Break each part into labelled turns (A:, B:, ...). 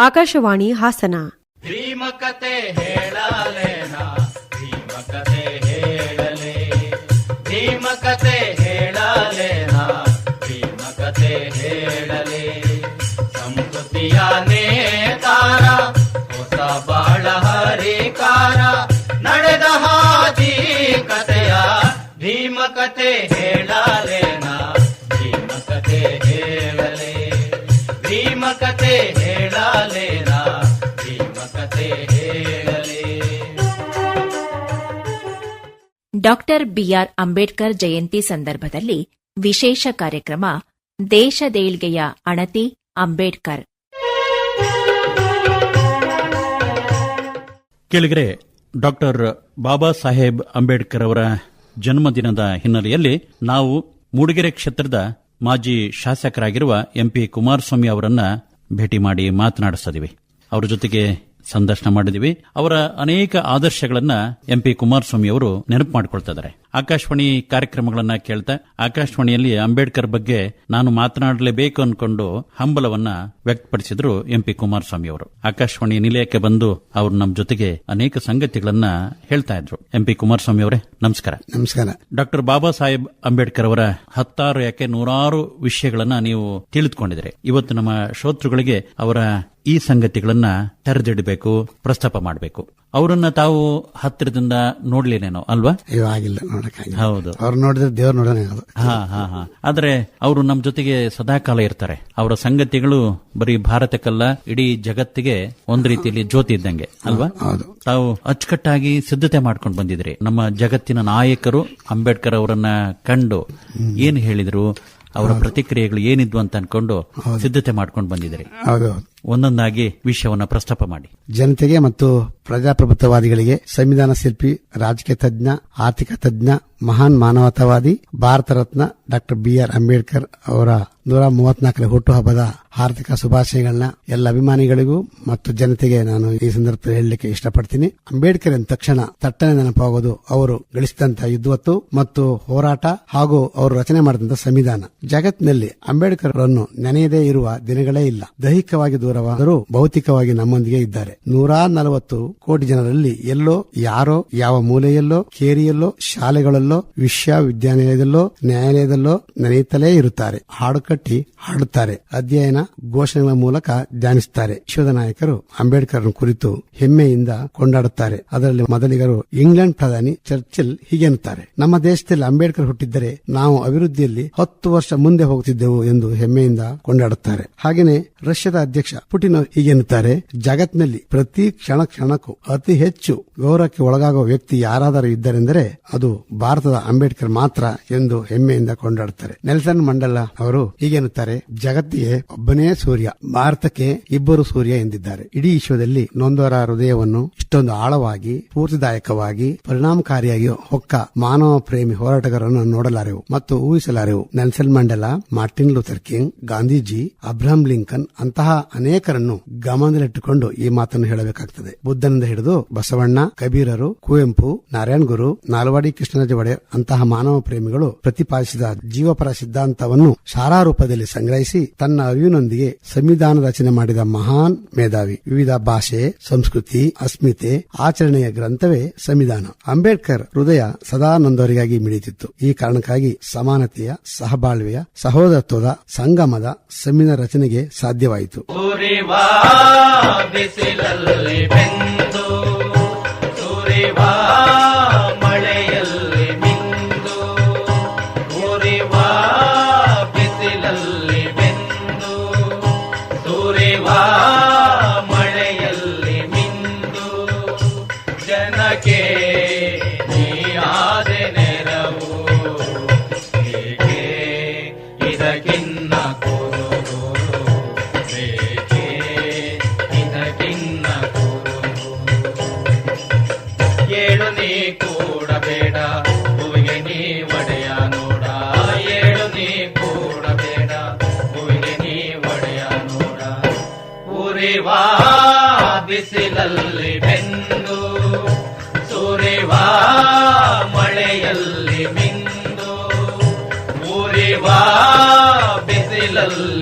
A: ಆಕಾಶವಾಣಿ ಹಾಸನ
B: ಭೀಮಕತೆ ಹೇಳಲೇನ ಭೀಮಕತೆ ಹೇಳಲೆ ಭೀಮಕತೆ ಹೇಳಲೇನ ಭೀಮಕತೆ ಹೇಳಲೆ ಸಂಸ್ಕೃತಿಯ ನೇತಾರ ಹೊಸ ಬಾಳ ಹರಿಕಾರ ನಡೆದ ಹಾದಿ ಕತೆಯ ಭೀಮಕತೆ ಹೇಳಲೇನ ಭೀಮಕತೆ ಹೇಳಲೇನ? ಭೀಮಕತೆ ಹೇಳಲೆ.
C: Doctor B R Ambedkar Jayanti ಸಂದರ್ಭದಲ್ಲಿ ವಿಶೇಷ ಕಾರ್ಯಕ್ರಮ ದೇಶದೇಳ್ಗೆಯ ಅಣತಿ ಅಂಬೇಡ್ಕರ್.
D: ಕೇಳಿಗರೆ ಡಾಕ್ಟರ್ ಬಾಬಾ ಸಾಹೇಬ್ ಅಂಬೇಡ್ಕರ್ ಅವರ ಜನ್ಮದಿನದ ಹಿನ್ನೆಲೆಯಲ್ಲಿ ನಾವು ಮೂಡಿಗೆರೆ ಕ್ಷೇತ್ರದ ಮಾಜಿ ಶಾಸಕರಾಗಿರುವ ಎಂಪಿ ಕುಮಾರಸ್ವಾಮಿ ಅವರನ್ನ ಭೇಟಿ ಮಾಡಿ ಮಾತನಾಡಿಸಿದೀವಿ. ಅವರ ಜೊತೆಗೆ ಸಂದರ್ಶನ ಮಾಡಿದಿವಿ ಅವರ ಅನೇಕ ಆದರ್ಶಗಳನ್ನ ಎಂಪಿ ಕುಮಾರಸ್ವಾಮಿ ಅವರು ನೆನಪು ಮಾಡಿಕೊಳ್ತಾ ಇದ್ದಾರೆ. ಆಕಾಶವಾಣಿ ಕಾರ್ಯಕ್ರಮಗಳನ್ನ ಕೇಳ್ತಾ ಆಕಾಶವಾಣಿಯಲ್ಲಿ ಅಂಬೇಡ್ಕರ್ ಬಗ್ಗೆ ನಾನು ಮಾತನಾಡಲೇಬೇಕು ಅನ್ಕೊಂಡು ಹಂಬಲವನ್ನ ವ್ಯಕ್ತಪಡಿಸಿದ್ರು ಎಂ ಪಿ ಕುಮಾರಸ್ವಾಮಿ ಅವರು. ಆಕಾಶವಾಣಿ ನಿಲಯಕ್ಕೆ ಬಂದು ಅವರು ನಮ್ಮ ಜೊತೆಗೆ ಅನೇಕ ಸಂಗತಿಗಳನ್ನ ಹೇಳ್ತಾ ಇದ್ರು. ಎಂ ಪಿ ಕುಮಾರಸ್ವಾಮಿ ಅವರೇ ನಮಸ್ಕಾರ.
E: ನಮಸ್ಕಾರ.
D: ಡಾಕ್ಟರ್ ಬಾಬಾ ಸಾಹೇಬ್ ಅಂಬೇಡ್ಕರ್ ಅವರ ಹತ್ತಾರು ಯಾಕೆ ನೂರಾರು ವಿಷಯಗಳನ್ನ ನೀವು ತಿಳಿದುಕೊಂಡಿದ್ರೆ ಇವತ್ತು ನಮ್ಮ ಶ್ರೋತೃಗಳಿಗೆ ಅವರ ಈ ಸಂಗತಿಗಳನ್ನ ತೆರೆದಿಡಬೇಕು ಪ್ರಸ್ತಾಪ ಮಾಡಬೇಕು. ಅವರನ್ನ ತಾವು ಹತ್ತಿರದಿಂದ ನೋಡ್ಲೇನೇನೋ ಅಲ್ವಾ?
E: ಆಗಿಲ್ಲ
D: ಹೌದು.
E: ಅವ್ರು ನೋಡಿದ್ರೆ ದೇವ್ರು ನೋಡೋಣ
D: ಹಾ ಹಾ ಹಾ. ಆದ್ರೆ ಅವರು ನಮ್ಮ ಜೊತೆಗೆ ಸದಾಕಾಲ ಇರ್ತಾರೆ. ಅವರ ಸಂಗತಿಗಳು ಬರೀ ಭಾರತಕ್ಕಲ್ಲ ಇಡೀ ಜಗತ್ತಿಗೆ ಒಂದ್ ರೀತಿಯಲ್ಲಿ ಜ್ಯೋತಿ ಇದ್ದಂಗೆ ಅಲ್ವಾ? ತಾವು ಅಚ್ಚುಕಟ್ಟಾಗಿ ಸಿದ್ಧತೆ ಮಾಡ್ಕೊಂಡು ಬಂದಿದ್ರಿ. ನಮ್ಮ ಜಗತ್ತಿನ ನಾಯಕರು ಅಂಬೇಡ್ಕರ್ ಅವರನ್ನ ಕಂಡು ಏನ್ ಹೇಳಿದ್ರು? ಅವರ ಪ್ರತಿಕ್ರಿಯೆಗಳು ಏನಿದ್ವು ಅಂತ ಅನ್ಕೊಂಡು ಸಿದ್ಧತೆ ಮಾಡ್ಕೊಂಡು ಬಂದಿದ್ರಿ. ಒಂದೊಂದಾಗಿ ವಿಷಯವನ್ನು ಪ್ರಸ್ತಾಪ ಮಾಡಿ.
E: ಜನತೆಗೆ ಮತ್ತು ಪ್ರಜಾಪ್ರಭುತ್ವವಾದಿಗಳಿಗೆ ಸಂವಿಧಾನ ಶಿಲ್ಪಿ, ರಾಜಕೀಯ ತಜ್ಞ, ಆರ್ಥಿಕ ತಜ್ಞ, ಮಹಾನ್ ಮಾನವತಾವಾದಿ, Bharat Ratna doctor B R Ambedkar ಅವರ ನೂರ ಮೂವತ್ನಾಲ್ಕನೇ ಹುಟ್ಟುಹಬ್ಬದ ಆರ್ಥಿಕ ಶುಭಾಶಯಗಳನ್ನ ಎಲ್ಲ ಅಭಿಮಾನಿಗಳಿಗೂ ಮತ್ತು ಜನತೆಗೆ ನಾನು ಈ ಸಂದರ್ಭದಲ್ಲಿ ಹೇಳಲಿಕ್ಕೆ ಇಷ್ಟಪಡ್ತೀನಿ. ಅಂಬೇಡ್ಕರ್ ಎಂದ ತಕ್ಷಣ ತಟ್ಟನೆ ನೆನಪಾಗೋದು ಅವರು ಗಳಿಸಿದಂತಹ ಯುದ್ಧವತ್ತು ಮತ್ತು ಹೋರಾಟ ಹಾಗೂ ಅವರು ರಚನೆ ಮಾಡಿದಂತಹ ಸಂವಿಧಾನ. ಜಗತ್ತಿನಲ್ಲಿ ಅಂಬೇಡ್ಕರ್ ಅವರನ್ನು ನೆನೆಯದೇ ಇರುವ ದಿನಗಳೇ ಇಲ್ಲ. ದೈಹಿಕವಾಗಿ ದೂರವಾದರೂ ಭೌತಿಕವಾಗಿ ನಮ್ಮೊಂದಿಗೆ ಇದ್ದಾರೆ. ನೂರ ನಲವತ್ತು ಕೋಟಿ ಜನರಲ್ಲಿ ಎಲ್ಲೋ ಯಾರೋ, ಯಾವ ಮೂಲೆಯಲ್ಲೋ, ಕೇರಿಯಲ್ಲೋ, ಶಾಲೆಗಳಲ್ಲೋ, ವಿಶ್ವವಿದ್ಯಾನಿಲಯದಲ್ಲೋ, ನ್ಯಾಯಾಲಯದಲ್ಲೋ ನೆನೆಯುತ್ತಲೇ ಇರುತ್ತಾರೆ. ಹಾಡು ಕಟ್ಟಿ ಹಾಡುತ್ತಾರೆ. ಅಧ್ಯಯನ ಘೋಷಣೆಗಳ ಮೂಲಕ ಧ್ಯಾನಿಸುತ್ತಾರೆ. ವಿಶ್ವದ ನಾಯಕರು ಅಂಬೇಡ್ಕರ್ ಕುರಿತು ಹೆಮ್ಮೆಯಿಂದ ಕೊಂಡಾಡುತ್ತಾರೆ. ಅದರಲ್ಲಿ ಮೊದಲಿಗರು ಇಂಗ್ಲೆಂಡ್ ಪ್ರಧಾನಿ ಚರ್ಚಿಲ್ ಹೀಗೆ ಅನ್ನುತ್ತಾರೆ ನಮ್ಮ ದೇಶದಲ್ಲಿ ಅಂಬೇಡ್ಕರ್ ಹುಟ್ಟಿದ್ದರೆ ನಾವು ಅಭಿವೃದ್ಧಿಯಲ್ಲಿ ಹತ್ತು ವರ್ಷ ಮುಂದೆ ಹೋಗುತ್ತಿದ್ದೆವು ಎಂದು ಹೆಮ್ಮೆಯಿಂದ ಕೊಂಡಾಡುತ್ತಾರೆ. ಹಾಗೆಯೇ ರಷ್ಯಾದ ಅಧ್ಯಕ್ಷ ಪುಟಿನ್ ಹೀಗೆನ್ನುತ್ತಾರೆ, ಜಗತ್ನಲ್ಲಿ ಪ್ರತಿ ಕ್ಷಣ ಕ್ಷಣಕ್ಕೂ ಅತಿ ಹೆಚ್ಚು ಗೌರವಕ್ಕೆ ಒಳಗಾಗುವ ವ್ಯಕ್ತಿ ಯಾರಾದರೂ ಇದ್ದರೆಂದರೆ ಅದು ಭಾರತದ ಅಂಬೇಡ್ಕರ್ ಮಾತ್ರ ಎಂದು ಹೆಮ್ಮೆಯಿಂದ ಕೊಂಡಾಡುತ್ತಾರೆ. ನೆಲ್ಸನ್ ಮಂಡಲ ಅವರು ಹೀಗೆನ್ನುತ್ತಾರೆ, ಜಗತ್ತಿಗೆ ಒಬ್ಬನೇ ಸೂರ್ಯ, ಭಾರತಕ್ಕೆ ಇಬ್ಬರು ಸೂರ್ಯ ಎಂದಿದ್ದಾರೆ. ಇಡೀ ವಿಶ್ವದಲ್ಲಿ ನೊಂದವರ ಹೃದಯವನ್ನು ಇಷ್ಟೊಂದು ಆಳವಾಗಿ, ಸ್ಫೂರ್ತಿದಾಯಕವಾಗಿ, ಪರಿಣಾಮಕಾರಿಯಾಗಿ ಹೊಕ್ಕ ಮಾನವ ಪ್ರೇಮಿ ಹೋರಾಟಗಾರರನ್ನು ನೋಡಲಾರೆವು ಮತ್ತು ಊಹಿಸಲಾರೆವು. Nelson Mandela, Martin Luther King, Gandhiji, Abraham Lincoln ಅಂತಹ ಅನೇಕರನ್ನು ಗಮನದಲ್ಲಿಟ್ಟುಕೊಂಡು ಈ ಮಾತನ್ನು ಹೇಳಬೇಕಾಗ್ತದೆ. ಬುದ್ಧನಿಂದ ಹಿಡಿದು ಬಸವಣ್ಣ, ಕಬೀರರು, ಕುವೆಂಪು ನಾರಾಯಣ ಗುರು ನಾಲ್ವಾಡಿ ಕೃಷ್ಣರಾಜ ಒಡೆಯರ್ ಅಂತಹ ಮಾನವ ಪ್ರೇಮಿಗಳು ಪ್ರತಿಪಾದಿಸಿದ ಜೀವಪರ ಸಿದ್ಧಾಂತವನ್ನು ಸಾರಾರೂಪದಲ್ಲಿ ಸಂಗ್ರಹಿಸಿ ತನ್ನ ಅರಿವಿನೊಂದಿಗೆ ಸಂವಿಧಾನ ರಚನೆ ಮಾಡಿದ ಮಹಾನ್ ಮೇಧಾವಿ. ವಿವಿಧ ಭಾಷೆ, ಸಂಸ್ಕೃತಿ, ಅಸ್ಮಿತೆ, ಆಚರಣೆಯ ಗ್ರಂಥವೇ ಸಂವಿಧಾನ. ಅಂಬೇಡ್ಕರ್ ಹೃದಯ ಸದಾ ನೊಂದವರಿಗಾಗಿ ಮಿಡಿಯುತ್ತಿತ್ತು. ಈ ಕಾರಣಕ್ಕಾಗಿ ಸಮಾನತೆಯ, ಸಹಬಾಳ್ವೆಯ, ಸಹೋದರತ್ವದ, ಸಂಗಮದ, ಸಂವಿಧಾನ ರಚನೆಗೆ ಸಾಧ್ಯವಾಯಿತು.
B: ಸುರಿವಾ ಬಿಸಿಲಲ್ಲಿ ಬೆಂದು ಸುರಿವಾ ಉರಿವಾ ಬಿಸಿಲಲ್ಲಿ ಬೆಂದು ಸುರಿವಾ ಮಳೆಯಲ್ಲಿ ಮಿಂದು ಊರಿವಾ ಬಿಸಿಲಲ್ಲಿ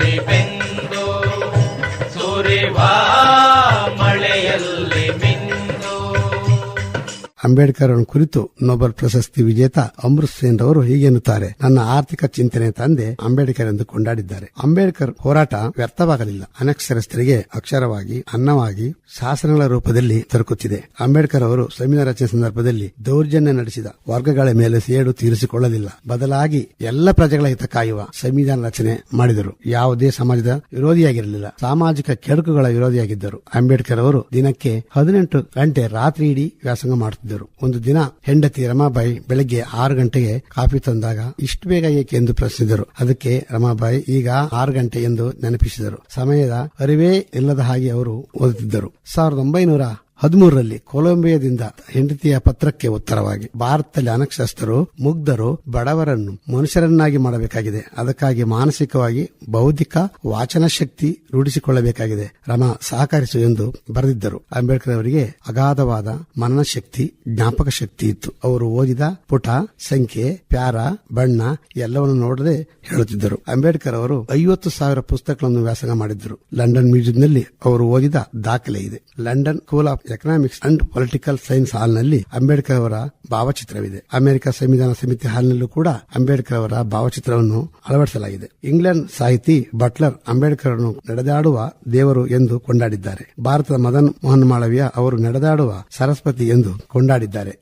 E: ಅಂಬೇಡ್ಕರ್ ಕುರಿತು ನೊಬೆಲ್ ಪ್ರಶಸ್ತಿ ವಿಜೇತ ಅಮೃತ್ ಸೇನ್ ರವರು ಹೀಗೆನ್ನುತ್ತಾರೆ ನನ್ನ ಆರ್ಥಿಕ ಚಿಂತನೆ ತಂದೆ ಅಂಬೇಡ್ಕರ್ ಎಂದು ಕೊಂಡಾಡಿದ್ದಾರೆ. ಅಂಬೇಡ್ಕರ್ ಹೋರಾಟ ವ್ಯರ್ಥವಾಗಲಿಲ್ಲ. ಅನಕ್ಷರಸ್ಥರಿಗೆ ಅಕ್ಷರವಾಗಿ, ಅನ್ನವಾಗಿ, ಶಾಸನಗಳ ರೂಪದಲ್ಲಿ ದೊರಕುತ್ತಿದೆ. ಅಂಬೇಡ್ಕರ್ ಅವರು ಸಂವಿಧಾನ ರಚನೆ ಸಂದರ್ಭದಲ್ಲಿ ದೌರ್ಜನ್ಯ ನಡೆಸಿದ. ವರ್ಗಗಳ ಮೇಲೆ ಸೇಡು ತೀರಿಸಿಕೊಳ್ಳಲಿಲ್ಲ. ಬದಲಾಗಿ ಎಲ್ಲ ಪ್ರಜೆಗಳ ಹಿತ ಕಾಯುವ ಸಂವಿಧಾನ ರಚನೆ ಮಾಡಿದರು. ಯಾವುದೇ ಸಮಾಜದ ವಿರೋಧಿಯಾಗಿರಲಿಲ್ಲ. ಸಾಮಾಜಿಕ ಕೆಡುಕುಗಳ ವಿರೋಧಿಯಾಗಿದ್ದರು. ಅಂಬೇಡ್ಕರ್ ಅವರು ದಿನಕ್ಕೆ ಹದಿನೆಂಟು ಗಂಟೆ ರಾತ್ರಿ ಇಡೀ ವ್ಯಾಸಂಗ ಮಾಡುತ್ತಿದ್ದರು. ಒಂದು ದಿನ ಹೆಂಡತಿ ರಮಾಬಾಯಿ ಬೆಳಗ್ಗೆ ಆರು ಗಂಟೆಗೆ ಕಾಫಿ ತಂದಾಗ ಇಷ್ಟು ಬೇಗ ಏಕೆ ಎಂದು ಪ್ರಶ್ನಿಸಿದರು. ಅದಕ್ಕೆ ರಮಾಬಾಯಿ ಈಗ ಆರು ಗಂಟೆ ಎಂದು ನೆನಪಿಸಿದರು. ಸಮಯದ ಅರಿವೇ ಇಲ್ಲದ ಹಾಗೆ ಅವರು ಓದುತ್ತಿದ್ದರು. ಸಾವಿರದ ಒಂಬೈನೂರ ಹದಿಮೂರರಲ್ಲಿ ಕೊಲಂಬಿಯಾದಿಂದ ಹೆಂಡತಿಯ ಪತ್ರಕ್ಕೆ ಉತ್ತರವಾಗಿ, ಭಾರತದಲ್ಲಿ ಅನಕ್ಷರಸ್ಥರು, ಮುಗ್ಧರು, ಬಡವರನ್ನು ಮನುಷ್ಯರನ್ನಾಗಿ ಮಾಡಬೇಕಾಗಿದೆ. ಅದಕ್ಕಾಗಿ ಮಾನಸಿಕವಾಗಿ ಬೌದ್ಧಿಕ ವಾಚನ ಶಕ್ತಿ ರೂಢಿಸಿಕೊಳ್ಳಬೇಕಾಗಿದೆ. ರಮ ಸಹಕರಿಸು ಎಂದು ಬರೆದಿದ್ದರು. ಅಂಬೇಡ್ಕರ್ ಅವರಿಗೆ ಅಗಾಧವಾದ ಮನನ ಶಕ್ತಿ ಜ್ಞಾಪಕ ಶಕ್ತಿ ಇತ್ತು. ಅವರು ಓದಿದ ಪುಟ, ಸಂಖ್ಯೆ, ಪ್ಯಾರ, ಬಣ್ಣ ಎಲ್ಲವನ್ನು ನೋಡದೆ ಹೇಳುತ್ತಿದ್ದರು. ಅಂಬೇಡ್ಕರ್ ಅವರು ಐವತ್ತು ಸಾವಿರ ಪುಸ್ತಕಗಳನ್ನು ವ್ಯಾಸಂಗ ಮಾಡಿದ್ದರು. ಲಂಡನ್ ಮ್ಯೂಸಿಯಂನಲ್ಲಿ ಅವರು ಓದಿದ ದಾಖಲೆ ಇದೆ. London School of Economics and Political Science ಹಾಲ್ನಲ್ಲಿ ಅಂಬೇಡ್ಕರ್ ಅವರ ಭಾವಚಿತ್ರವಿದೆ. ಅಮೆರಿಕ ಸಂವಿಧಾನ ಸಮಿತಿ ಹಾಲ್ನಲ್ಲೂ ಕೂಡ ಅಂಬೇಡ್ಕರ್ ಅವರ ಭಾವಚಿತ್ರವನ್ನು ಅಳವಡಿಸಲಾಗಿದೆ. ಇಂಗ್ಲೆಂಡ್ ಸಾಹಿತಿ ಬಟ್ಲರ್ ಅಂಬೇಡ್ಕರ್ ಅನ್ನು ನಡೆದಾಡುವ ದೇವರು ಎಂದು ಕೊಂಡಾಡಿದ್ದಾರೆ. ಭಾರತದ ಮದನ್ ಮೋಹನ್ ಮಾಳವಿಯ ಅವರು ನಡೆದಾಡುವ ಸರಸ್ವತಿ ಎಂದು ಕೊಂಡಾಡಿದ್ದಾರೆ.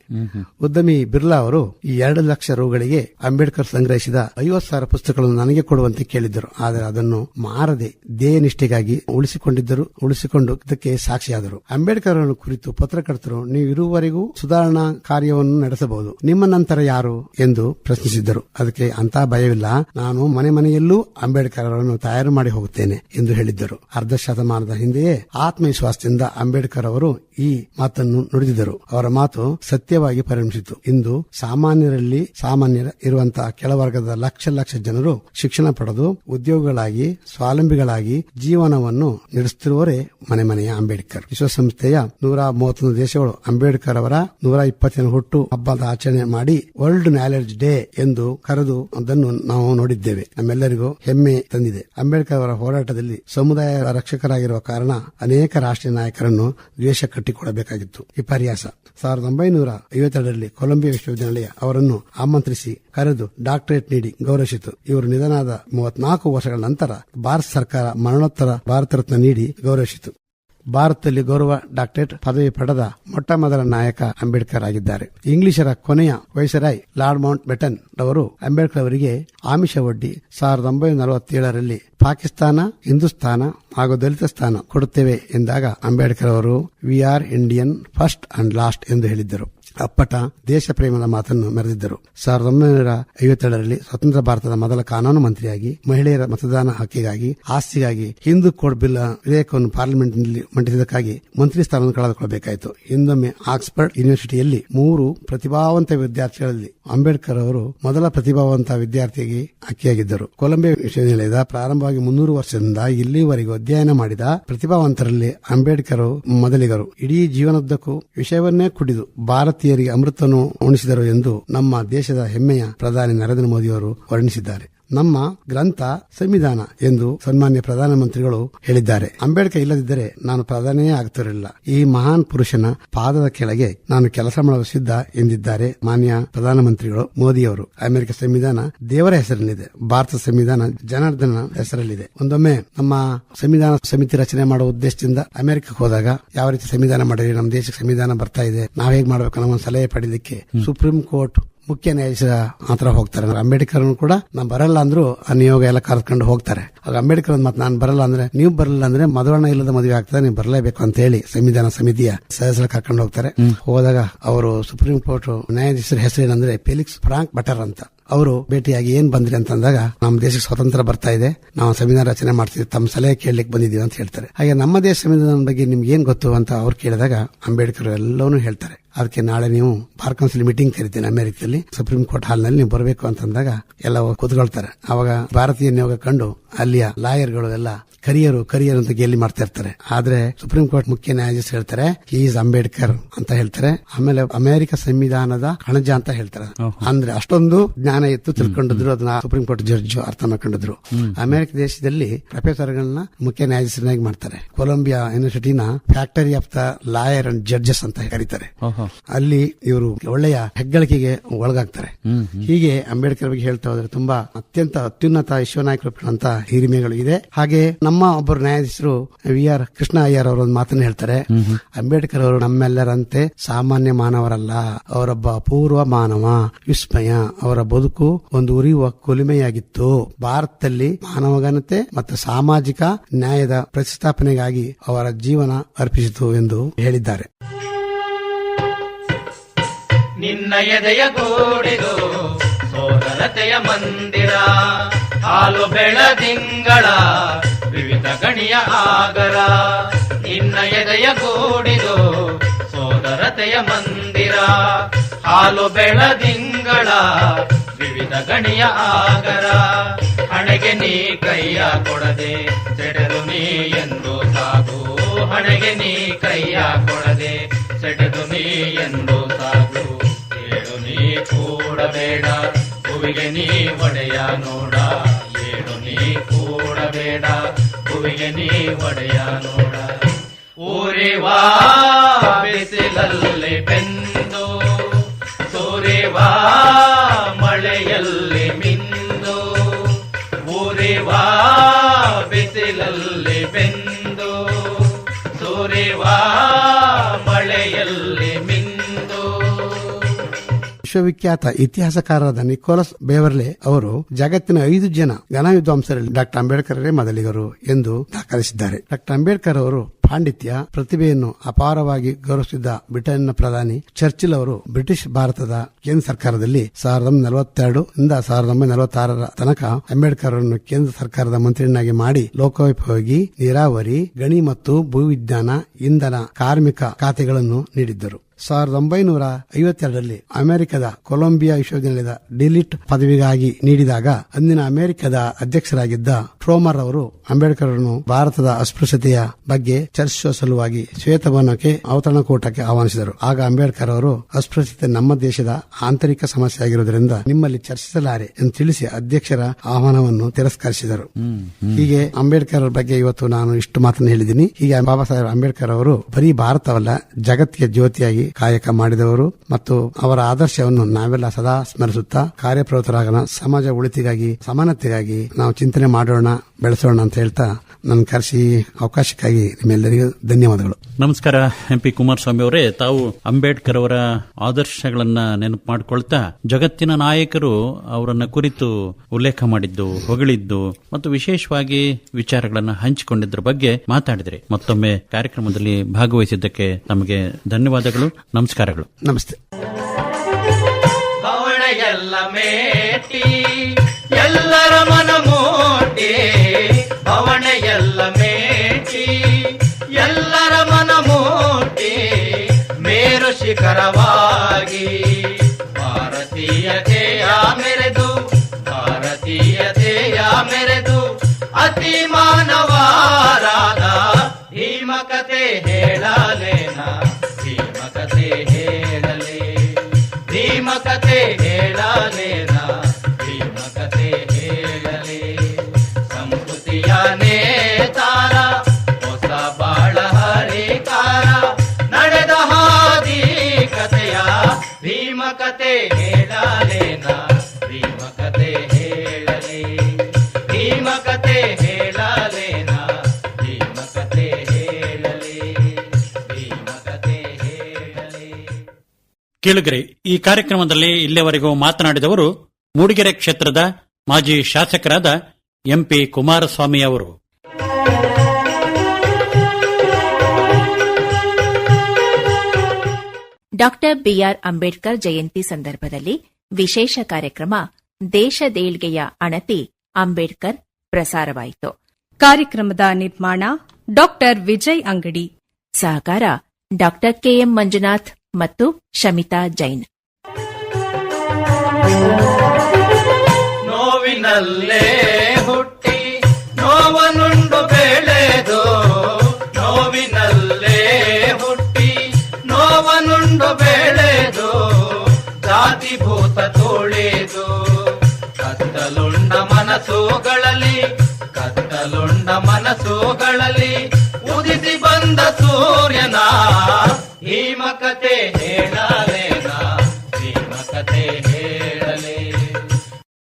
E: ಉದ್ಯಮಿ ಬಿರ್ಲಾ ಅವರು ಈ ಎರಡು ಲಕ್ಷ ರೂಗಳಿಗೆ ಅಂಬೇಡ್ಕರ್ ಸಂಗ್ರಹಿಸಿದ ಐವತ್ತು ಸಾವಿರ ಪುಸ್ತಕಗಳನ್ನು ನನಗೆ ಕೊಡುವಂತೆ ಕೇಳಿದ್ದರು. ಆದರೆ ಅದನ್ನು ಮಾರದೆ ಧ್ಯೇಯ ನಿಷ್ಠೆಗಾಗಿ ಉಳಿಸಿಕೊಂಡಿದ್ದರು ಉಳಿಸಿಕೊಂಡು ಇದಕ್ಕೆ ಸಾಕ್ಷಿಯಾದರು. ಅಂಬೇಡ್ಕರ್ ಕುರಿತು ಪತ್ರಕರ್ತರು ನೀವು ಇರುವವರೆಗೂ ಸುಧಾರಣಾ ಕಾರ್ಯವನ್ನು ನಡೆಸಬಹುದು. ನಿಮ್ಮ ನಂತರ ಯಾರು ಎಂದು ಪ್ರಶ್ನಿಸಿದ್ದರು. ಅದಕ್ಕೆ ಅಂತ ಭಯವಿಲ್ಲ. ನಾನು ಮನೆ ಮನೆಯಲ್ಲೂ ಅಂಬೇಡ್ಕರ್ ಅವರನ್ನು ತಯಾರು ಮಾಡಿ ಹೋಗುತ್ತೇನೆ ಎಂದು ಹೇಳಿದ್ದರು. ಅರ್ಧ ಶತಮಾನದ ಹಿಂದೆಯೇ ಆತ್ಮವಿಶ್ವಾಸದಿಂದ ಅಂಬೇಡ್ಕರ್ ಅವರು ಈ ಮಾತನ್ನು ನುಡಿದಿದ್ದರು. ಅವರ ಮಾತು ಸತ್ಯವಾಗಿ ಪರಿಣಮಿಸಿತು. ಇಂದು ಸಾಮಾನ್ಯರಲ್ಲಿ ಸಾಮಾನ್ಯರ ಇರುವಂತಹ ಕೆಳವರ್ಗದ ಲಕ್ಷ ಲಕ್ಷ ಜನರು ಶಿಕ್ಷಣ ಪಡೆದು ಉದ್ಯೋಗಗಳಾಗಿ, ಸ್ವಾವಲಂಬಿಗಳಾಗಿ ಜೀವನವನ್ನು ನಡೆಸುತ್ತಿರುವವರೇ ಮನೆ ಮನೆಯ ಅಂಬೇಡ್ಕರ್. ವಿಶ್ವಸಂಸ್ಥೆಯ ನೂರ ಮೂವತ್ತೊಂದು ದೇಶಗಳು ಅಂಬೇಡ್ಕರ್ ಅವರ ನೂರ ಇಪ್ಪತ್ತನೇ ಹುಟ್ಟು ಹಬ್ಬದ ಆಚರಣೆ ಮಾಡಿ ವರ್ಲ್ಡ್ ನಾಲೆಡ್ಜ್ ಡೇ ಎಂದು ಕರೆದು ಅದನ್ನು ನಾವು ನೋಡಿದ್ದೇವೆ. ನಮ್ಮೆಲ್ಲರಿಗೂ ಹೆಮ್ಮೆ ತಂದಿದೆ. ಅಂಬೇಡ್ಕರ್ ಅವರ ಹೋರಾಟದಲ್ಲಿ ಸಮುದಾಯ ರಕ್ಷಕರಾಗಿರುವ ಕಾರಣ ಅನೇಕ ರಾಷ್ಟ್ರೀಯ ನಾಯಕರನ್ನು ದ್ವೇಷ ಕಟ್ಟಿಕೊಳ್ಳಬೇಕಾಗಿತ್ತು. ವಿಪರ್ಯಾಸ ಸಾವಿರದ ಒಂಬೈನೂರ ಐವತ್ತೆರಡರಲ್ಲಿ ಕೊಲಂಬಿಯಾ ವಿಶ್ವವಿದ್ಯಾನಿಲಯ ಅವರನ್ನು ಆಮಂತ್ರಿಸಿ ಕರೆದು ಡಾಕ್ಟರೇಟ್ ನೀಡಿ ಗೌರವಿಸಿತು. ಇವರು ನಿಧನಾದ ಮೂವತ್ನಾಲ್ಕು ವರ್ಷಗಳ ನಂತರ ಭಾರತ ಸರ್ಕಾರ ಮರಣೋತ್ತರ ಭಾರತ ರತ್ನ ನೀಡಿ ಗೌರವಿಸಿತು. ಭಾರತದಲ್ಲಿ ಗೌರವ ಡಾಕ್ಟರೇಟ್ ಪದವಿ ಪಡೆದ ಮೊಟ್ಟ ಮೊದಲ ನಾಯಕ ಅಂಬೇಡ್ಕರ್ ಆಗಿದ್ದಾರೆ. ಇಂಗ್ಲಿಷರ ಕೊನೆಯ ವೈಸರಾಯ್ ಲಾರ್ಡ್ ಮೌಂಟ್ ಬೆಟನ್ ಅವರು ಅಂಬೇಡ್ಕರ್ ಅವರಿಗೆ ಆಮಿಷ ಒಡ್ಡಿ ಸಾವಿರದ ಒಂಬೈನೂರ ಪಾಕಿಸ್ತಾನ, ಹಿಂದೂಸ್ತಾನ ಹಾಗೂ ದಲಿತ ಸ್ಥಾನ ಕೊಡುತ್ತೇವೆ ಎಂದಾಗ ಅಂಬೇಡ್ಕರ್ ಅವರು, we are Indian first and last ಎಂದು ಹೇಳಿದ್ದರು. ಅಪ್ಪಟ ದೇಶ ಪ್ರೇಮದ ಮಾತನ್ನು ಮೆರೆದಿದ್ದರು. ಸಾವಿರದ ಒಂಬೈನೂರ ಐವತ್ತೇಳರಲ್ಲಿ ಸ್ವತಂತ್ರ ಭಾರತದ ಮೊದಲ ಕಾನೂನು ಮಂತ್ರಿಯಾಗಿ, ಮಹಿಳೆಯರ ಮತದಾನ ಹಕ್ಕಿಗಾಗಿ, ಆಸ್ತಿಗಾಗಿ ಹಿಂದೂ ಕೋಡ್ ಬಿಲ್ ವಿಧೇಯಕವನ್ನು ಪಾರ್ಲಿಮೆಂಟ್ನಲ್ಲಿ ಮಂಡಿಸಿದ್ದಕ್ಕಾಗಿ ಮಂತ್ರಿ ಸ್ಥಾನವನ್ನು ಕಳೆದುಕೊಳ್ಳಬೇಕಾಯಿತು. ಹಿಂದೊಮ್ಮೆ ಆಕ್ಸ್ಫರ್ಡ್ ಯೂನಿವರ್ಸಿಟಿಯಲ್ಲಿ ಮೂರು ಪ್ರತಿಭಾವಂತ ವಿದ್ಯಾರ್ಥಿಗಳಲ್ಲಿ ಅಂಬೇಡ್ಕರ್ ಅವರು ಮೊದಲ ಪ್ರತಿಭಾವಂತ ವಿದ್ಯಾರ್ಥಿಯಾಗಿ ಆಯ್ಕೆಯಾಗಿದ್ದರು. ಕೊಲಂಬಿಯಾ ವಿಶ್ವವಿದ್ಯಾಲಯದ ಪ್ರಾರಂಭವಾಗಿ ಮುನ್ನೂರು ವರ್ಷದಿಂದ ಇಲ್ಲಿವರೆಗೂ ಅಧ್ಯಯನ ಮಾಡಿದ ಪ್ರತಿಭಾವಂತರಲ್ಲಿ ಅಂಬೇಡ್ಕರ್ ಮೊದಲಿಗರು. ಇಡೀ ಜೀವನದ್ದಕ್ಕೂ ವಿಷಯವನ್ನೇ ಕುಡಿದು ಭಾರತೀಯರಿಗೆ ಅಮೃತವನ್ನು ಉಣಿಸಿದರು ಎಂದು ನಮ್ಮ ದೇಶದ ಹೆಮ್ಮೆಯ ಪ್ರಧಾನಿ ನರೇಂದ್ರ ಮೋದಿಯವರು ವರ್ಣಿಸಿದ್ದಾರೆ. ನಮ್ಮ ಗ್ರಂಥ ಸಂವಿಧಾನ ಎಂದು ಸನ್ಮಾನ್ಯ ಪ್ರಧಾನಮಂತ್ರಿಗಳು ಹೇಳಿದ್ದಾರೆ. ಅಂಬೇಡ್ಕರ್ ಇಲ್ಲದಿದ್ದರೆ ನಾನು ಪ್ರಧಾನಿಯೇ ಆಗ್ತಿರಲಿಲ್ಲ. ಈ ಮಹಾನ್ ಪುರುಷನ ಪಾದದ ಕೆಳಗೆ ನಾನು ಕೆಲಸ ಮಾಡಲು ಸಿದ್ಧ ಎಂದಿದ್ದಾರೆ ಮಾನ್ಯ ಪ್ರಧಾನಮಂತ್ರಿಗಳು ಮೋದಿಯವರು. ಅಮೆರಿಕ ಸಂವಿಧಾನ ದೇವರ ಹೆಸರಲ್ಲಿದೆ. ಭಾರತ ಸಂವಿಧಾನ ಜನಾರ್ದನ ಹೆಸರಲ್ಲಿದೆ. ಒಂದೊಮ್ಮೆ ನಮ್ಮ ಸಂವಿಧಾನ ಸಮಿತಿ ರಚನೆ ಮಾಡುವ ಉದ್ದೇಶದಿಂದ ಅಮೆರಿಕಕ್ಕೆ ಹೋದಾಗ ಯಾವ ರೀತಿ ಸಂವಿಧಾನ ಮಾಡಿರಿ? ನಮ್ಮ ದೇಶಕ್ಕೆ ಸಂವಿಧಾನ ಬರ್ತಾ ಇದೆ. ನಾವ್ ಹೇಗ್ ಮಾಡ್ಬೇಕು ಅನ್ನೋ ಒಂದು ಸಲಹೆ ಪಡೆದಕ್ಕೆ ಸುಪ್ರೀಂ ಕೋರ್ಟ್ ಮುಖ್ಯ ನ್ಯಾಯಾಧೀಶರ ಹತ್ರ ಹೋಗ್ತಾರೆ. ಅಂಬೇಡ್ಕರ್ ಕೂಡ ನಾನು ಬರಲ್ಲ ಅಂದ್ರು ಆ ನಿಯೋಗ ಎಲ್ಲ ಕರ್ಕೊಂಡು ಹೋಗ್ತಾರೆ. ಆಗ ಅಂಬೇಡ್ಕರ್ ಮತ್ತೆ ನಾನು ಬರಲ್ಲ ಅಂದ್ರೆ ನೀವು ಬರಲ್ಲ ಅಂದ್ರೆ ಮದುವಣ್ಣ ಇಲ್ಲದ ಮದುವೆ ಆಗ್ತದೆ ನೀವು ಬರಲೇಬೇಕು ಅಂತ ಹೇಳಿ ಸಂವಿಧಾನ ಸಮಿತಿಯ ಸದಸ್ಯರು ಕರ್ಕೊಂಡು ಹೋಗ್ತಾರೆ. ಹೋದಾಗ ಅವರು ಸುಪ್ರೀಂ ಕೋರ್ಟ್ ನ್ಯಾಯಾಧೀಶರ ಹೆಸರೇನಂದ್ರೆ ಫೆಲಿಕ್ಸ್ ಫ್ರಾಂಕ್ ಬಟರ್ ಅಂತ. ಅವರು ಭೇಟಿಯಾಗಿ ಏನ್ ಬಂದ್ರಿ ಅಂತಂದಾಗ ನಮ್ಮ ದೇಶಕ್ಕೆ ಸ್ವತಂತ್ರ ಬರ್ತಾ ಇದೆ ನಾವು ಸಂವಿಧಾನ ರಚನೆ ಮಾಡ್ತೀವಿ ತಮ್ಮ ಸಲಹೆ ಕೇಳಲಿಕ್ಕೆ ಬಂದಿದ್ದೀವಿ ಅಂತ ಹೇಳ್ತಾರೆ. ಹಾಗೆ ನಮ್ಮ ದೇಶ ಸಂವಿಧಾನದ ಬಗ್ಗೆ ನಿಮ್ಗೆ ಏನ್ ಗೊತ್ತು ಅಂತ ಅವ್ರು ಕೇಳಿದಾಗ ಅಂಬೇಡ್ಕರ್ ಎಲ್ಲವನ್ನೂ ಹೇಳ್ತಾರೆ. ಅದಕ್ಕೆ ನಾಳೆ ನೀವು ಬಾರ್ ಕೌನ್ಸಿಲ್ ಮೀಟಿಂಗ್ ಕರಿತೀನಿ ಅಮೆರಿಕದಲ್ಲಿ ಸುಪ್ರೀಂ ಕೋರ್ಟ್ ಹಾಲ್ನಲ್ಲಿ ನೀವು ಬರಬೇಕು ಅಂತಂದಾಗ ಎಲ್ಲ ಕೂತ್ಕೊಳ್ತಾರೆ. ಅವಾಗ ಭಾರತೀಯ ನಿಯೋಗ ಕಂಡು ಅಲ್ಲಿಯ ಲಾಯರ್ಗಳು ಎಲ್ಲ ಕರಿಯರು ಕರಿಯರ್ ಅಂತ ಗೇಲಿ ಮಾಡ್ತಾ ಇರ್ತಾರೆ. ಆದ್ರೆ ಸುಪ್ರೀಂ ಕೋರ್ಟ್ ಮುಖ್ಯ ನ್ಯಾಯಾಧೀಶ ಹೇಳ್ತಾರೆ ಈಸ್ ಅಂಬೇಡ್ಕರ್ ಅಂತ ಹೇಳ್ತಾರೆ. ಆಮೇಲೆ ಅಮೆರಿಕ ಸಂವಿಧಾನದ ಕಣಜ ಅಂತ ಹೇಳ್ತಾರೆ. ಅಂದ್ರೆ ಅಷ್ಟೊಂದು ಜ್ಞಾನ ಇತ್ತು ತಿಳ್ಕೊಂಡಿದ್ರು ಅದನ್ನ ಸುಪ್ರೀಂ ಕೋರ್ಟ್ ಜಡ್ಜ್ ಅರ್ಥ ಮಾಡ್ಕೊಂಡಿದ್ರು. ಅಮೆರಿಕ ದೇಶದಲ್ಲಿ ಪ್ರೊಫೆಸರ್ಗಳನ್ನ ಮುಖ್ಯ ನ್ಯಾಯಾಧೀಶನಾಗಿ ಮಾಡ್ತಾರೆ. Columbia ಯೂನಿವರ್ಸಿಟಿನ factory of the lawyer and judges ಅಂತ ಕರೀತಾರೆ. ಅಲ್ಲಿ ಇವರು ಒಳ್ಳೆಯ ಹೆಗ್ಗಳಿಕೆಗೆ ಒಳಗಾಗ್ತಾರೆ. ಹೀಗೆ ಅಂಬೇಡ್ಕರ್ ಬಗ್ಗೆ ಹೇಳ್ತಾ ಹೋದ್ರೆ ತುಂಬಾ ಅತ್ಯಂತ ಅತ್ಯುನ್ನತ ವಿಶ್ವನಾಯಕರು ಅಂತ ಹಿರಿಮೆಗಳು ಇದೆ. ಹಾಗೆ ನಮ್ಮ ಒಬ್ಬರು ನ್ಯಾಯಾಧೀಶರು ವಿ ಆರ್ ಕೃಷ್ಣ ಅಯ್ಯರ್ ಅವರು ಒಂದು ಮಾತನ್ನು ಹೇಳ್ತಾರೆ. ಅಂಬೇಡ್ಕರ್ ಅವರು ನಮ್ಮೆಲ್ಲರಂತೆ ಸಾಮಾನ್ಯ ಮಾನವರಲ್ಲ ಅವರೊಬ್ಬ ಅಪೂರ್ವ ಮಾನವ ವಿಸ್ಮಯ ಅವರ ಬದುಕು ಒಂದು ಉರಿಯುವ ಕೊಲಿಮೆಯಾಗಿತ್ತು. ಭಾರತದಲ್ಲಿ ಮಾನವಘನತೆ ಮತ್ತು ಸಾಮಾಜಿಕ ನ್ಯಾಯದ ಪ್ರತಿಷ್ಠಾಪನೆಗಾಗಿ ಅವರ ಜೀವನ ಅರ್ಪಿಸಿತು ಎಂದು ಹೇಳಿದ್ದಾರೆ.
B: ನಿನ್ನ ಎದೆಯ ಗೂಡಿದು ಸೋದರತೆಯ ಮಂದಿರ, ಹಾಲು ಬೆಳದಿಂಗಳ ವಿವಿಧ ಗಣಿಯ ಆಗರ. ನಿನ್ನ ಎದೆಯ ಗೂಡಿದು ಸೋದರತೆಯ ಮಂದಿರ, ಹಾಲು ಬೆಳದಿಂಗಳ ವಿವಿಧ ಗಣಿಯ ಆಗರ. ಹಣೆಗೆ ನೀ ಕೈಯ ಕೊಡದೆ ಸೆಡೆದು ನೀ ಎಂದು ಸಾಗು. ಹಣೆಗೆ ನೀ ಕೈಯ ಕೊಡದೆ ಸೆಡೆದು ನೀ ಎಂದು ಸಾಗು. ಕೂಡಬೇಡ. ಹೂವಿಗೆ ನೀ ಒಡೆಯ ನೋಡ. ಏಳು ನೀ ಕೂಡಬೇಡ. ಹೂವಿಗೆ ನೀ ಒಡೆಯ ನೋಡ. ಊರಿವಾ ಬಿಸಿಲಲ್ಲಿ ಬೆಂದು ಸೂರಿವಾ
E: ವಿಶ್ವವಿಖ್ಯಾತ ಇತಿಹಾಸಕಾರರಾದ ನಿಕೋಲಸ್ ಬೇವರ್ಲೆ ಅವರು ಜಗತ್ತಿನ ಐದು ಜನ ಘನ ವಿದ್ವಾಂಸರಲ್ಲಿ ಡಾಕ್ಟರ್ ಅಂಬೇಡ್ಕರ್ ಮೊದಲಿಗರು ಎಂದು ದಾಖಲಿಸಿದ್ದಾರೆ. ಡಾಕ್ಟರ್ ಅಂಬೇಡ್ಕರ್ ಅವರು ಪಾಂಡಿತ್ಯ ಪ್ರತಿಭೆಯನ್ನು ಅಪಾರವಾಗಿ ಗೌರವಿಸಿದ್ದ ಬ್ರಿಟನ್ನ ಪ್ರಧಾನಿ ಚರ್ಚಿಲ್ ಅವರು ಬ್ರಿಟಿಷ್ ಭಾರತದ ಕೇಂದ್ರ ಸರ್ಕಾರದಲ್ಲಿ ಸಾವಿರದ ನಲವತ್ತೆರಡು ಇಂದ ಸಾವಿರದ ಒಂಬೈನೂರ ನಲವತ್ತಾರರ ತನಕ ಅಂಬೇಡ್ಕರ್ ಅವರನ್ನು ಕೇಂದ್ರ ಸರ್ಕಾರದ ಮಂತ್ರಿಯನ್ನಾಗಿ ಮಾಡಿ ಲೋಕೋಪಯೋಗಿ, ನೀರಾವರಿ, ಗಣಿ ಮತ್ತು ಭೂವಿಜ್ಞಾನ, ಇಂಧನ, ಕಾರ್ಮಿಕ ಖಾತೆಗಳನ್ನು ನೀಡಿದ್ದರು. ಸಾವಿರದ ಒಂಬೈನೂರ ಐವತ್ತೆರಡರಲ್ಲಿ ಅಮೆರಿಕದ ಕೊಲಂಬಿಯಾ ವಿಶ್ವವಿದ್ಯಾಲಯದ ಡಿಲಿಟ್ ಪದವಿಗಾಗಿ ನೀಡಿದಾಗ ಅಂದಿನ ಅಮೆರಿಕದ ಅಧ್ಯಕ್ಷರಾಗಿದ್ದ ಟ್ರೋಮರ್ ಅವರು ಅಂಬೇಡ್ಕರ್ ಅವರನ್ನು ಭಾರತದ ಅಸ್ಪೃಶ್ಯತೆಯ ಬಗ್ಗೆ ಚರ್ಚಿಸುವ ಸಲುವಾಗಿ ಶ್ವೇತಭವನಕ್ಕೆ ಅವತರಣಕೂಟಕ್ಕೆ ಆಹ್ವಾನಿಸಿದರು. ಆಗ ಅಂಬೇಡ್ಕರ್ ಅವರು ಅಸ್ಪೃಶ್ಯತೆ ನಮ್ಮ ದೇಶದ ಆಂತರಿಕ ಸಮಸ್ಯೆ ಆಗಿರುವುದರಿಂದ ನಿಮ್ಮಲ್ಲಿ ಚರ್ಚಿಸಲಾರೆ ಎಂದು ತಿಳಿಸಿ ಅಧ್ಯಕ್ಷರ ಆಹ್ವಾನವನ್ನು ತಿರಸ್ಕರಿಸಿದರು. ಹೀಗೆ ಅಂಬೇಡ್ಕರ್ ಅವರ ಬಗ್ಗೆ ಇವತ್ತು ನಾನು ಇಷ್ಟು ಮಾತನ್ನು ಹೇಳಿದ್ದೀನಿ. ಹೀಗೆ ಬಾಬಾ ಸಾಹೇಬ್ ಅಂಬೇಡ್ಕರ್ ಅವರು ಬರೀ ಭಾರತವಲ್ಲ ಜಗತ್ತಿಗೆ ಜ್ಯೋತಿಯಾಗಿ ಕಾಯಕ ಮಾಡಿದವರು ಮತ್ತು ಅವರ ಆದರ್ಶವನ್ನು ನಾವೆಲ್ಲ ಸದಾ ಸ್ಮರಿಸುತ್ತಾ ಕಾರ್ಯಪ್ರವೃತ್ತರಾಗೋಣ ಸಮಾಜ ಉಳಿತಿಗಾಗಿ ಸಮಾನತೆಗಾಗಿ ನಾವು ಚಿಂತನೆ ಮಾಡೋಣ. ಬೆಳೆಸೋಣ ಅಂತ ಹೇಳ್ತಾ ನನ್ನ ಕರೆಸಿ ಅವಕಾಶಕ್ಕಾಗಿ ನಿಮ್ಮೆಲ್ಲರಿಗೂ ಧನ್ಯವಾದಗಳು.
D: ನಮಸ್ಕಾರ ಎಂ ಪಿ ಕುಮಾರಸ್ವಾಮಿ ಅವರೇ. ತಾವು ಅಂಬೇಡ್ಕರ್ ಅವರ ಆದರ್ಶಗಳನ್ನ ನೆನಪು ಮಾಡಿಕೊಳ್ತಾ ಜಗತ್ತಿನ ನಾಯಕರು ಅವರನ್ನ ಕುರಿತು ಉಲ್ಲೇಖ ಮಾಡಿದ್ದು ಹೊಗಳಿದ್ದು ಮತ್ತು ವಿಶೇಷವಾಗಿ ವಿಚಾರಗಳನ್ನು ಹಂಚಿಕೊಂಡಿದ್ದರ ಬಗ್ಗೆ ಮಾತಾಡಿದ್ರಿ. ಮತ್ತೊಮ್ಮೆ ಕಾರ್ಯಕ್ರಮದಲ್ಲಿ ಭಾಗವಹಿಸಿದ್ದಕ್ಕೆ ತಮಗೆ ಧನ್ಯವಾದಗಳು. ನಮಸ್ಕಾರಗಳು.
E: ನಮಸ್ತೆ.
B: ಶಿಖರವಾಗಿ ಭಾರತೀಯತೆಯ ಮೆರೆದು ಭಾರತೀಯತೆಯ ಮೆರೆದು ಅತಿ ಮಾನವಾರಾದ ಭೀಮಕತೆ ಹೇಳಲೇನ ಭೀಮಕತೆ ಹೇಳಲೇ ಭೀಮಕತೆ ಹೇಳಲೇನ.
D: ಕೇಳುಗರೆ ಈ ಕಾರ್ಯಕ್ರಮದಲ್ಲಿ ಇಲ್ಲಿಯವರೆಗೂ ಮಾತನಾಡಿದವರು ಮೂಡಿಗೆರೆ ಕ್ಷೇತ್ರದ ಮಾಜಿ ಶಾಸಕರಾದ ಎಂಪಿ ಕುಮಾರಸ್ವಾಮಿ ಅವರು.
C: ಡಾಕ್ಟರ್ ಬಿಆರ್ ಅಂಬೇಡ್ಕರ್ ಜಯಂತಿ ಸಂದರ್ಭದಲ್ಲಿ ವಿಶೇಷ ಕಾರ್ಯಕ್ರಮ ದೇಶದೇಳ್ಗೆಯ ಅಣತಿ ಅಂಬೇಡ್ಕರ್ ಪ್ರಸಾರವಾಯಿತು.
A: ಕಾರ್ಯಕ್ರಮದ ನಿರ್ಮಾಣ ಡಾಕ್ಟರ್ ವಿಜಯ್ ಅಂಗಡಿ.
C: ಸಹಕಾರ ಡಾಕ್ಟರ್ ಕೆಎಂ ಮಂಜುನಾಥ್ ಮತ್ತು ಶಮಿತಾ ಜೈನ್.
B: ನೋವಿನಲ್ಲೇ ಹುಟ್ಟಿ, ನೋವನುಂಡು ಬೆಳೆದು, ನೋವಿನಲ್ಲೇ ಹುಟ್ಟಿ, ನೋವನುಂಡು ಬೆಳೆದು ಜಾತಿಭೂತ ತೋಳೆದು. ಕತ್ತಲುಂಡ ಮನಸ್ಸುಗಳಲ್ಲಿ ಕತ್ತಲುಂಡ ಮನಸ್ಸುಗಳಲ್ಲಿ, ಉದಿಸಿ ಬಂದ ಸೂರ್ಯನ ಹಿಮಕತೆ ಹೇಳಲೇನ ಹಿಮಕತೆ ಹೇಳ